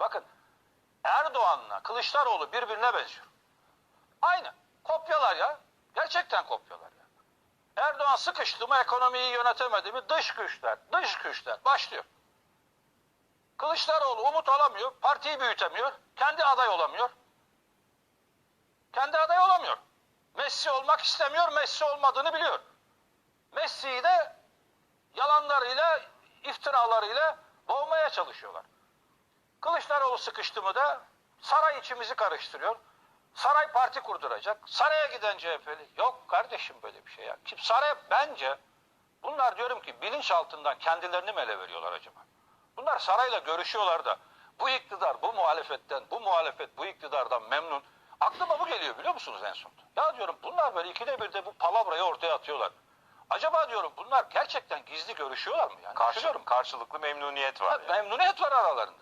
Bakın Erdoğan'la Kılıçdaroğlu birbirine benziyor. Aynı. Kopyalar ya. Gerçekten kopyalar ya. Erdoğan sıkıştı mı ekonomiyi yönetemedi mi dış güçler, dış güçler başlıyor. Kılıçdaroğlu umut alamıyor, partiyi büyütemiyor, kendi aday olamıyor. Kendi aday olamıyor. Messi olmak istemiyor, Messi olmadığını biliyor. Messi'yi de yalanlarıyla, iftiralarıyla boğmaya çalışıyorlar. Kılıçdaroğlu sıkıştı mı da saray içimizi karıştırıyor. Saray parti kurduracak. Saraya giden CHP'li. Yok kardeşim böyle bir şey ya. Kim saray bence bunlar diyorum ki bilinç altından kendilerini mi ele veriyorlar acaba? Bunlar sarayla görüşüyorlar da bu iktidar bu muhalefetten, bu muhalefet bu iktidardan memnun. Aklıma bu geliyor biliyor musunuz en sonunda? Ya diyorum bunlar böyle ikide bir de bu palavrayı ortaya atıyorlar. Acaba diyorum bunlar gerçekten gizli görüşüyorlar mı? Yani Karşı, karşılıklı memnuniyet var. Ha, yani. Memnuniyet var aralarında.